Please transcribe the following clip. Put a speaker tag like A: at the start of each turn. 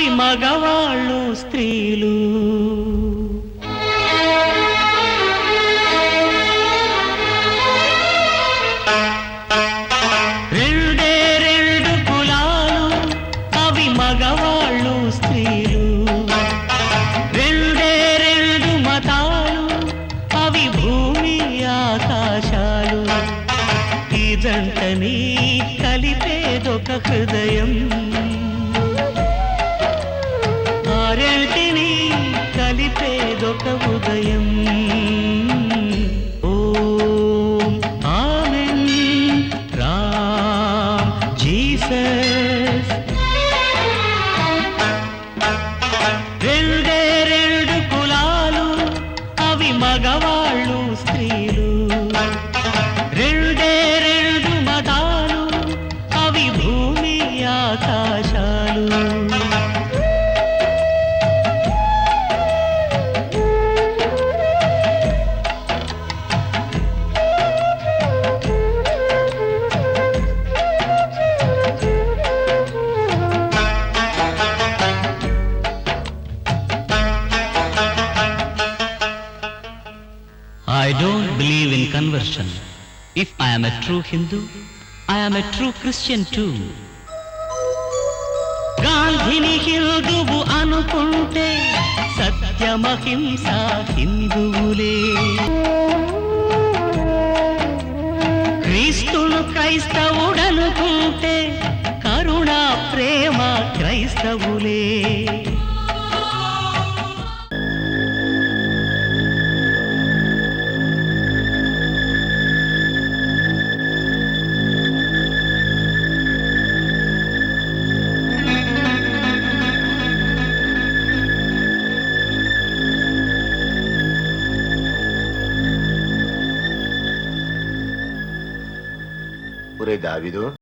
A: అవి మగవాళ్ళు స్త్రీలు. రెండే రెండు కులాలు అవి మగవాళ్ళు స్త్రీలు. రెండే రెండు మతాలు అవి భూమి ఆకాశాలు. ఈ జంటని కలిపేదొక హృదయం. జీసస్ రెండే రెండు కులాలు అవి మగవాళ్ళు స్త్రీలు. రెండే రెండు మతాలు అవి భూమి ఆకాశాలు. Don't believe in conversion. If I am a true Hindu, I am a true Christian too. గాంధీని హిందువు అనుకుంటే సత్యమహింస హిందువులే క్రీస్తును క్రైస్తవుడనుకుంటే కరుణ ప్రేమ క్రైస్తవులే
B: Por Davido.